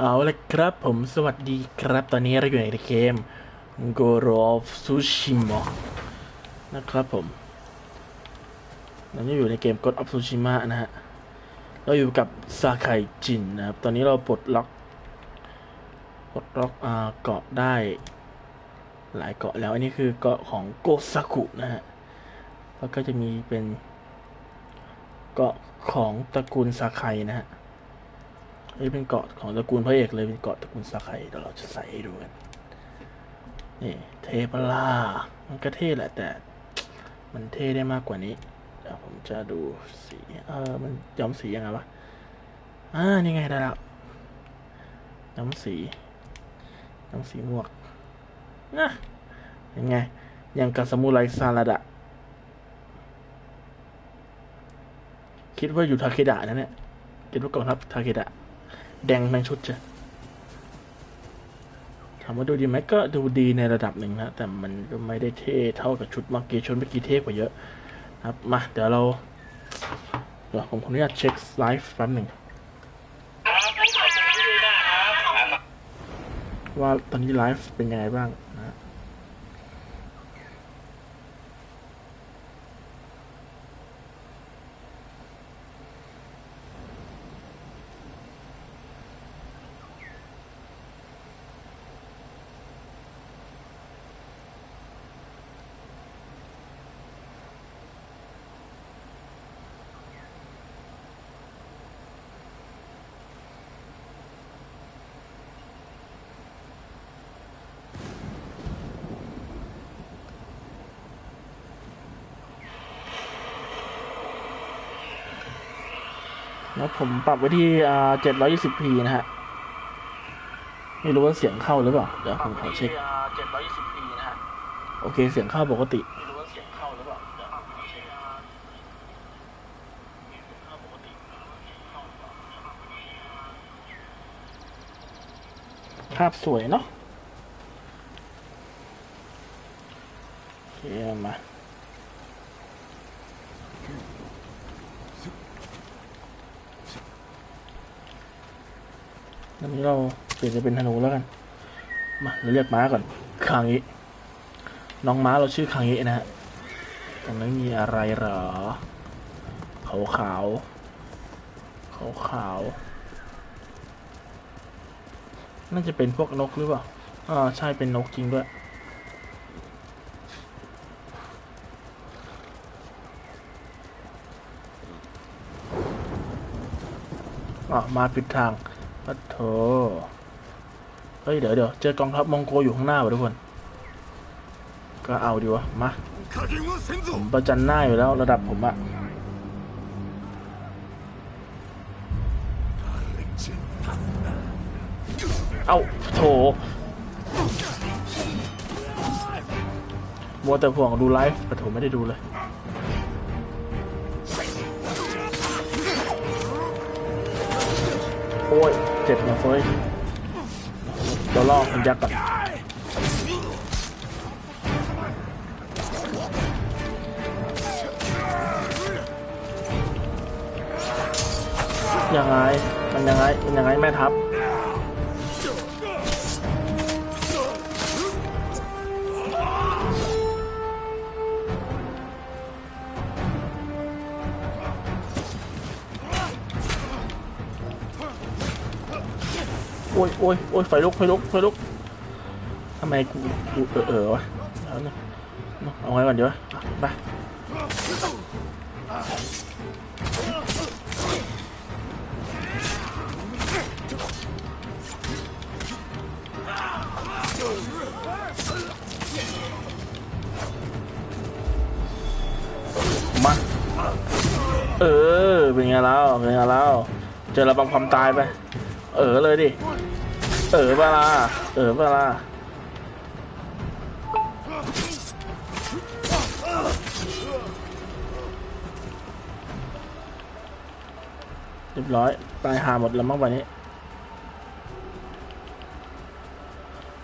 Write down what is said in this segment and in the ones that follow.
เอาละครับผมสวัสดีครับ ตอนนี้เราอยู่ในเกม g o r o of Tsushima นะครับผมเราอยู่ในเกม God of Tsushima นะฮะ เราอยู่กับซาไคจินนะครับ ตอนนี้เราปลดล็อกปลดล็อกเกาะได้ หลายเกาะแล้วอันนี้คือเกาะของโกซากุนะฮะ แล้วก็จะมีเป็นเกาะของตระกูลซาไคนะฮะ นี่เป็นเกาะของตระกูลพระเอกเลยเป็นเกาะตระกูลซาไคเดี๋ยวเราจะใส่ให้ดูกันนี่เทปลามันก็เท่แหละแต่ มันเท่ได้มากกว่านี้เดี๋ยวผมจะดูสีเออมันย้อมสียังไงวะอ่านี่ไงได้แล้วย้อมสีย้อมสีหมวกนะยังไงยังกับสมุไรซาลาดะคิดว่าอยู่ทาเคดะนะเนี่ยคิดว่ากองทัพทาเคดะ แดงทั้งชุดจ้ะถามว่าดูดีไหมก็ดูดีในระดับหนึ่งนะ แต่มันก็ไม่ได้เท่เท่ากับชุดเมื่อกี้ชุดเมื่อกี้เท่กว่าเยอะครับมาเดี๋ยวเราเดี๋ยวผมขออนุญาตเช็คไลฟ์แป๊บหนึ่งว่าตอนนี้ไลฟ์เป็นยังไงบ้างนะ แล้วผมปรับไว้ที่อ่าเจ็ดร้อยยี่สิบพีนะฮะ ไม่รู้ว่าเสียงเข้าหรือเปล่า เดี๋ยวผมขอเช็คเจ็ดร้อยยี่สิบพีนะฮะ โอเค เสียงเข้าปกติไม่รู้ว่าเสียงเข้าหรือเปล่าเดี๋ยวผมขอเช็คภาพสวยเนาะโอเคมา ตอนนี้ เปลี่ยนจะเป็นธนูแล้วกัน มาเราเรียกม้าก่อนคางนี้น้องม้าเราชื่อคางนี้นะฮะตรงนั้นมีอะไรหรอ ขาวขาวขาวขาวน่าจะเป็นพวกนกหรือเปล่าอ่าใช่เป็นนกจริงด้วยอะมาปิดทางปัดโถ ฮ้ยเดี๋ยวเดี๋ยวเจอกองทัพมองโกอยู่ข้างหน้าว่ะทุกคน ก็เอาดีวะ มาผมประจันหน้าอยู่แล้วระดับผมอะเอาโถมัวแต่ห่วงดูไลฟ์แต่ผมไม่ได้ดูเลยโอ้ย เจ็บนะเฟ้ย เราล่อมันยักษ์ก่อนยังไง มันยังไง มันยังไงแม่ทัพ อ้ยโอ้ยโอ้ยไฟลุกไฟลุกไฟลุกทำไมกูกูเออเออวะเอาเนี่ยเอาไว้ก่อนเดี๋ยวไปมาเออเป็นไงแล้วเป็นไงแล้วเจอระบังความตายไป เออเลยดิ เออเวลาเออเวลาเรียบร้อย ตายหาหมดแล้วมั้งวันนี้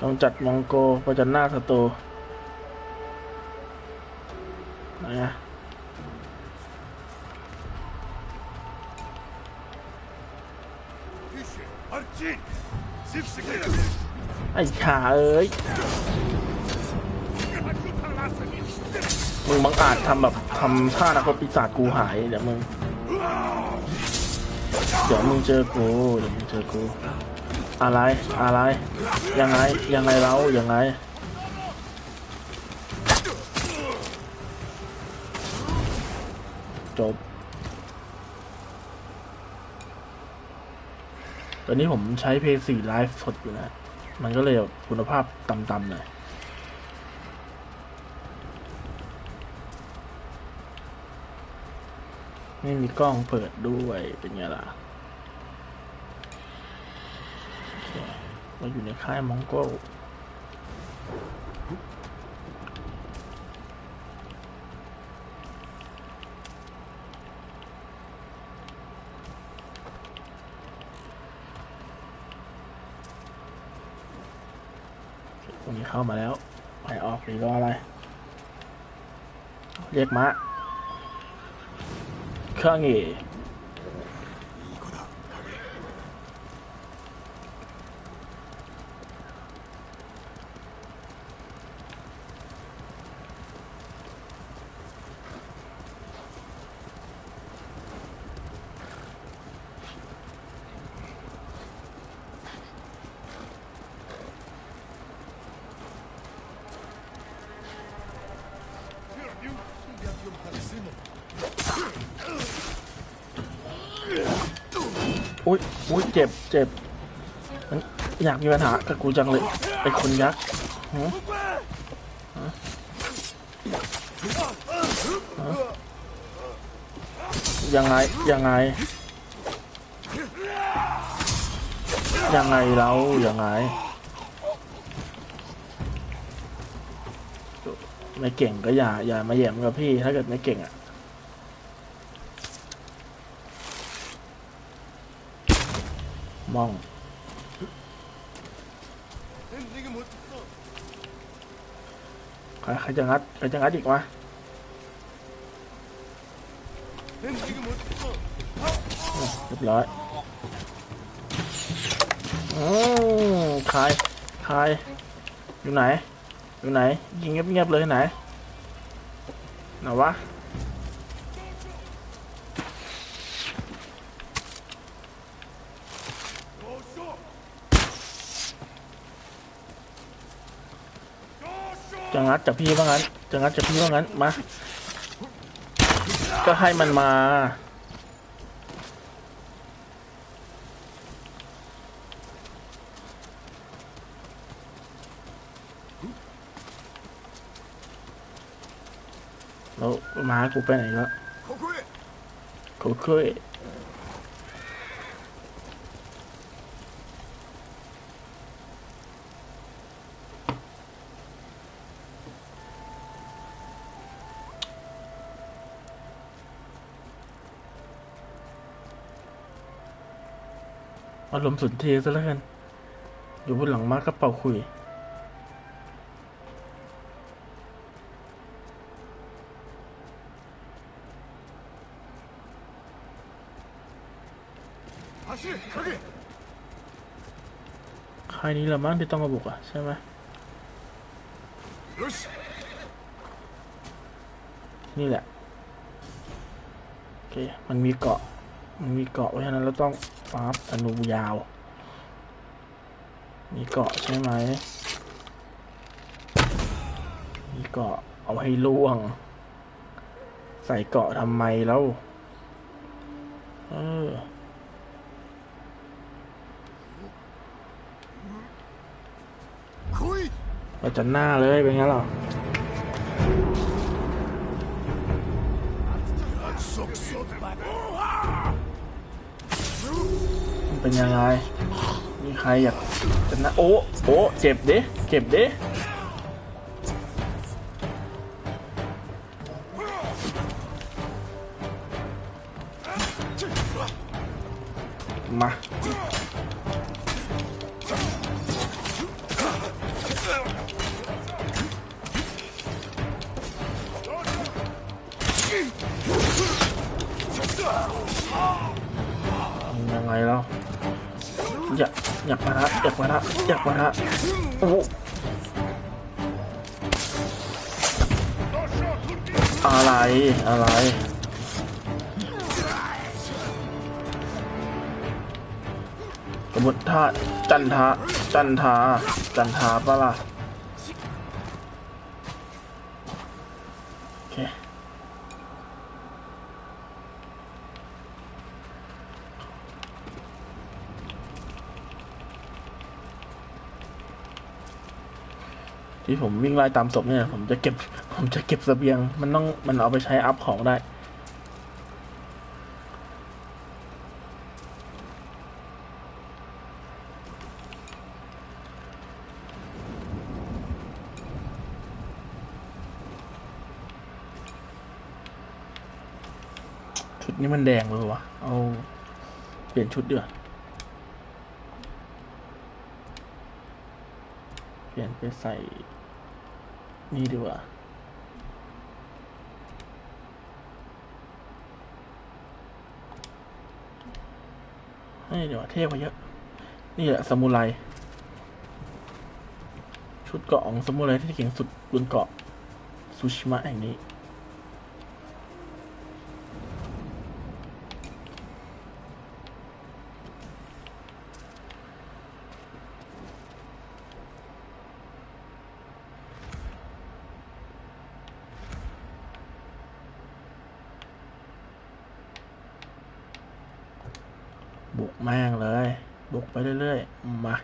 ต้องจัดมองโกประจันหน้าศัตรูไหนอะ ไอ้ขาเอ้ย มึงบังอาจทำแบบทำท่านักรบปีศาจกูหายเดี๋ยวมึง เดี๋ยวมึงเจอกูเดี๋ยวมึงเจอกู อะไรอะไร ยังไงยังไงเรายังไงจบ ตอนนี้ผมใช้เพย์สี่ไลฟ์สดอยู่นะ มันก็เลยแบบคุณภาพต่ำๆหน่อยไม่มีกล้องเปิดด้วยเป็นไงล่ะเคเราอยู่ในค่ายมองโกล นี้เข้ามาแล้วไปออกหรือรออะไร เรียกมะข้างอี อุ้ยอุ้ยเจ็บเจ็บมันอยากมีปัญหากับกูจังเลยไอ้คนยักษ์ฮะยังไงยังไง ยังไงเรายังไง ไม่เก่งก็อย่าอย่ามาแย่มกับพี่ถ้าเกิดไม่เก่งอะ มอง ใครใครจะงัดใครจะงัดอีกวะเรียบร้อยอืมใครใครอยู่ไหน อยู่ไหน ยิงเงียบๆเลยไหน ไหนวะ จะงัดจากพี่ว่างั้น จะงัดจากพี่ว่างั้น มา ก็ให้มันมา แล้วมากูไปไหนวะเขาเคย อารมณ์สุนเทซะแล้วกัน อยู่บนหลังม้ากระเป๋าคุย ใครนี้ละมั้งที่ต้องมาบุกอะ ใช่ไหมนี่แหละ โอเค มันมีเกาะ มันมีเกาะเพราะฉะนั้นเราต้อง ปั๊บอนุยาว มีเกาะใช่ไหม มีเกาะเอาให้ล่วง ใส่เกาะทำไมแล้ว เออเราจะหน้าเลยเป็นไงหรอ เป็นยังไง มีใครอยากจะนะโอ้โอ้เจ็บดิเจ็บดิ ละอยากมาละอยากมาละโอ้โหอะไร อะไรกระบวนท่าจันทาจันทาจันทาปะล่ะ ที่ผมวิ่งไล่ตามศพเนี่ย ผมจะเก็บ ผมจะเก็บเสบียง มันต้องมันเอาไปใช้อัพของได้ ชุดนี้มันแดงเลยวะ เอา เปลี่ยนชุดดีกว่าเปลี่ยนไปใส่ นี่ดีกว่าให้เดี๋ยวาเทพกว่าเยอะ นี่แหละสมุไร ชุดเกาะของสมุไรที่เก่งสุดบนเกาะซูชิมะแห่งนี้ แม่งเลย บุกไปเรื่อยๆ มา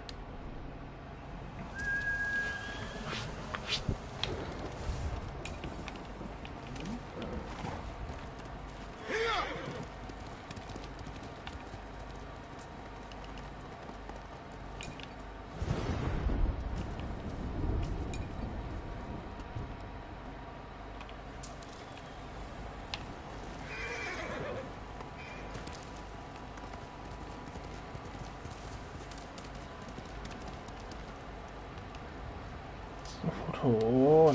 ห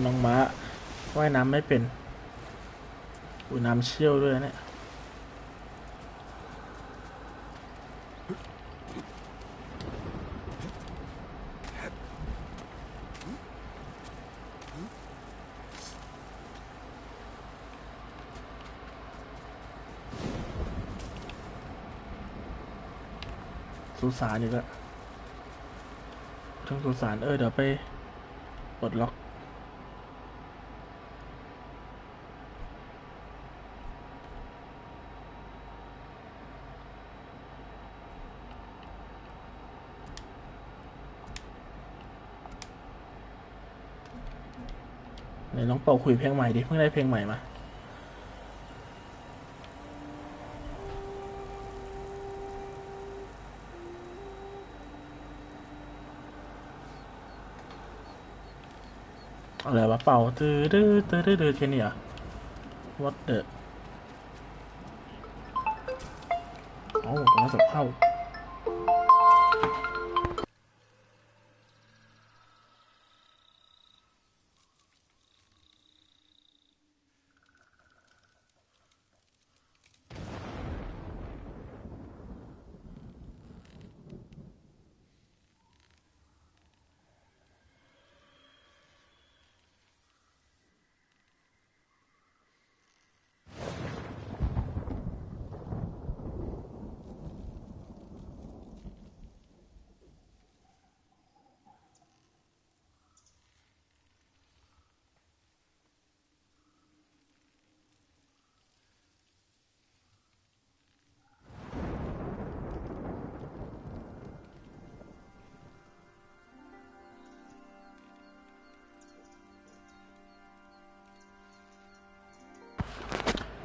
น้องม้าว่ายน้ำไม่เป็นอุ้ยน้ำเชี่ยวด้วยเนี่ยสุสานอยู่แล้วทั้งสุสานเออเดี๋ยวไป ปลดล็อก ไหนน้องเป่าคุยเพลงใหม่ดิ เพิ่งได้เพลงใหม่มา อะไรวะเป่าตื้อตื้อตื้อตื้อแค่นี้อะ what the โอ้โทรศัพท์เข้า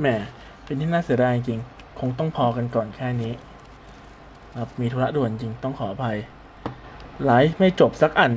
แหมเป็นที่น่าเสียดายจริง คงต้องพอกันก่อนแค่นี้ครับมีธุระด่วนจริงต้องขออภัยไลฟ์ไม่จบสักอัน